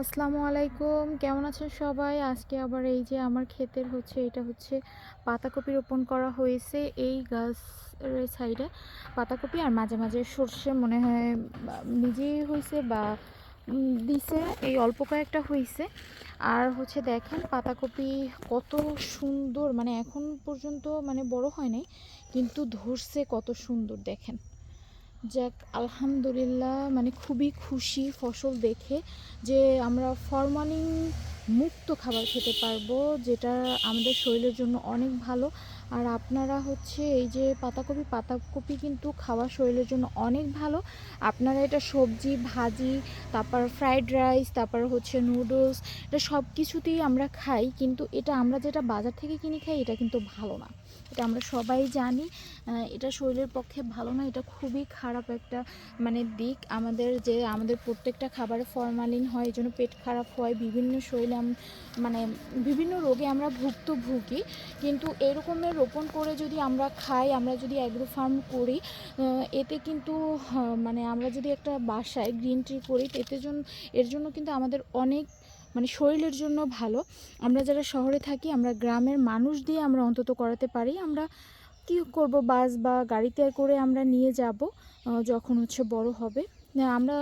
আসসালামু আলাইকুম। কেমন আছেন সবাই? আজকে আবার এই যে আমার ক্ষেতের হচ্ছে, এটা হচ্ছে পাতাকপি রোপণ করা হয়েছে এই গাছের সাইডে। পাতাকপি আর মাঝে মাঝে সর্ষে মনে হয় নিজেই হয়েছে বা দিছে, এই অল্প কয়েকটা হয়েছে। আর হচ্ছে দেখেন পাতাকপি কত সুন্দর মানে এখন পর্যন্ত মানে বড় হয় নাই, কিন্তু ধরছে কত সুন্দর, দেখেন। যাক আলহামদুলিল্লাহ মানে খুবই খুশি ফসল দেখে যে আমরা ফরমালিন মুক্ত খাবার খেতে পারব, যেটা আমাদের শরীরের জন্য অনেক ভালো। আর আপনারা হচ্ছে এই যে পাতাকপি পাতাকপি কিন্তু খাওয়া শরীরের জন্য অনেক ভালো। আপনারা এটা সবজি, ভাজি, তারপর ফ্রাইড রাইস তারপর হচ্ছে নুডলস এটা সব কিছুতেই আমরা খাই, কিন্তু এটা আমরা যেটা বাজার থেকে কিনে খাই, এটা কিন্তু ভালো না। এটা আমরা সবাই জানি এটা শরীরের পক্ষে ভালো না, এটা খুবই খারাপ একটা মানে দিক। আমাদের যে, আমাদের প্রত্যেকটা খাবারে ফরমালিন হয়, এই জন্য পেট খারাপ হয়, বিভিন্ন শরীরে আম- মানে বিভিন্ন রোগে আমরা ভুক্তভোগী, কিন্তু এরকমের রোপণ করে যদি আমরা খাই, আমরা যদি অ্যাগ্রো ফার্ম করি এতে কিন্তু মানে আমরা যদি একটা বাসায় গ্রিন ট্রি করি, এতে জন্য এর জন্য কিন্তু আমাদের অনেক মানে শরীরের জন্য ভালো। আমরা যারা শহরে থাকি, আমরা গ্রামের মানুষ দিয়ে আমরা অন্তত করাতে পারি। আমরা কি করব, বাস বা গাড়িতে করে আমরা নিয়ে যাব যখন হচ্ছে বড় হবে। আমরা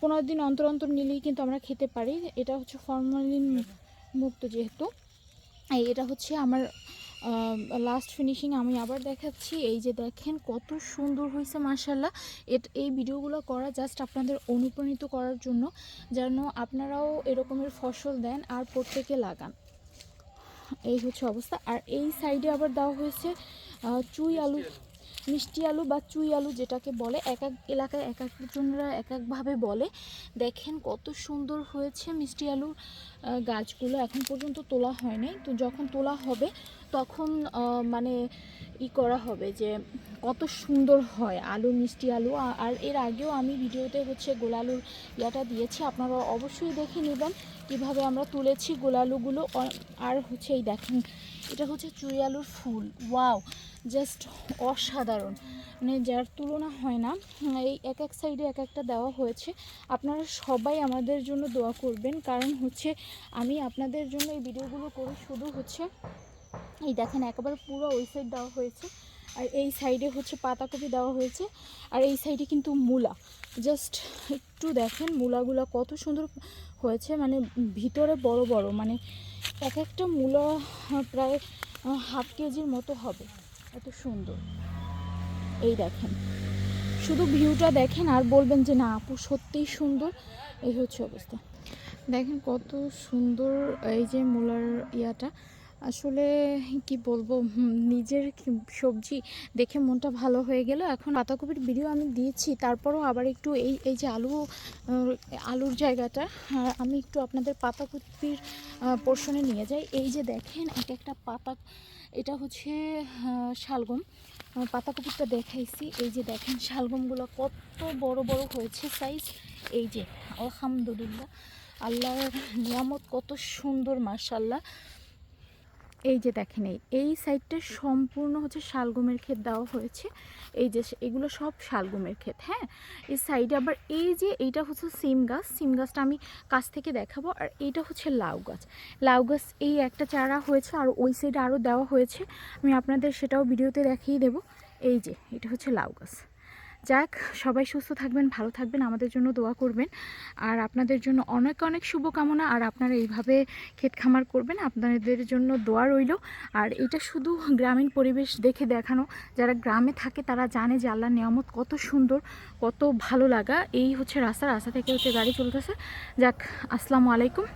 পনেরো দিন অন্তর অন্তর নিলেই কিন্তু আমরা খেতে পারি। এটা হচ্ছে ফরমালিন মুক্ত যেহেতু। এটা হচ্ছে আমার লাস্ট ফিনিশিং আমি আবার দেখাচ্ছি। এই যে দেখেন কত সুন্দর হয়েছে মার্শাল্লাহ এই ভিডিওগুলো করা জাস্ট আপনাদের অনুপ্রাণিত করার জন্য, যেন আপনারাও এরকমের ফসল দেন আর প্রত্যেকে লাগান। এই হচ্ছে অবস্থা। আর এই সাইডে আবার দেওয়া হয়েছে চুই আলু। মিষ্টি আলু বা চুই আলু যেটাকে বলে, এক এক এলাকায় এক একজনরা এক একভাবে বলে। দেখেন কত সুন্দর হয়েছে মিষ্টি আলুর গাছগুলো। এখন পর্যন্ত তোলা হয়নি। তো যখন তোলা হবে, তখন মানে ই করা হবে যে কত সুন্দর হয় আলু, মিষ্টি আলু। আর এর আগেও আমি ভিডিওতে হচ্ছে গোলালুর ইয়াটা দিয়েছি, আপনারা অবশ্যই দেখে নেবেন কীভাবে আমরা তুলেছি গোলালুগুলো আর হচ্ছে এই দেখেন, এটা হচ্ছে চুই আলুর ফুল। ওয়াও, জাস্ট অসাধারণ। মানে যার তুলনা হয় না এই এক এক সাইডে এক একটা দেওয়া হয়েছে। আপনারা সবাই আমাদের জন্য দোয়া করবেন, কারণ হচ্ছে আমি আপনাদের জন্য এই ভিডিওগুলো করে শুধু হচ্ছে এই দেখেন, একেবারে পুরো ওই সাইড দেওয়া হয়েছে। আর এই সাইডে হচ্ছে পাতাকপি দেওয়া হয়েছে। আর এই সাইডে কিন্তু মূলা। জাস্ট একটু দেখেন মূলাগুলো কত সুন্দর হয়েছে। মানে ভিতরে বড় বড় মানে এক একটা মূলা প্রায় হাফ কেজির মতো হবে। এত সুন্দর। এই দেখেন। শুধু ভিউটা দেখেন, আর বলবেন যে না, আপু, সত্যিই সুন্দর। এই হচ্ছে অবস্থা। দেখেন কত সুন্দর এই যে মূলার ইয়াটা। আসলে কি বলব নিজের সবজি দেখে মনটা ভালো হয়ে গেল। এখন পাতাকপির ভিডিও আমি দিয়েছি তারপরও আবার একটু এই এই যে আলু আলুর জায়গাটা আহ, আমি একটু আপনাদের পাতাকপির পোর্শনে নিয়ে যাই। এই যে দেখেন এক একটা পাতা এটা হচ্ছে শালগম। পাতাকপিটা দেখাইছি। এই যে দেখেন শালগমগুলো কত বড় বড় হয়েছে সাইজ এই যে আলহামদুলিল্লাহ আল্লাহর নিয়ামত কত সুন্দর মার্শাল্লাহ এই যে দেখেন, এই এই সাইডটা সম্পূর্ণ হচ্ছে শালগমের ক্ষেত দেওয়া হয়েছে। এই যে এগুলো সব শালগমের ক্ষেত হ্যাঁ? এই সাইডে আবার এই যে এইটা হচ্ছে সিম গাছ। সিম গাছটা আমি কাছ থেকে দেখাবো। আর এইটা হচ্ছে লাউ গাছ। লাউ গাছ এই একটা চারা হয়েছে আর ওই সাইডে আরও দেওয়া হয়েছে। আমি আপনাদের সেটাও ভিডিওতে দেখিয়ে দেবো। এই যে, এটা হচ্ছে লাউ গাছ। যাক, সবাই সুস্থ থাকবেন, ভালো থাকবেন, আমাদের জন্য দোয়া করবেন। আর আপনাদের জন্য অনেক অনেক শুভকামনা। আর আপনারা এইভাবে ক্ষেত খামার করবেন, আপনাদের জন্য দোয়া রইল। আর এটা শুধু গ্রামীণ পরিবেশ দেখে দেখানো। যারা গ্রামে থাকে, তারা জানে যে আল্লাহর নিয়ামত কত সুন্দর, কত ভালো লাগা। এই হচ্ছে রাস্তা রাস্তা থেকে হচ্ছে গাড়ি চলতেছে। যাক, আসসালামু আলাইকুম।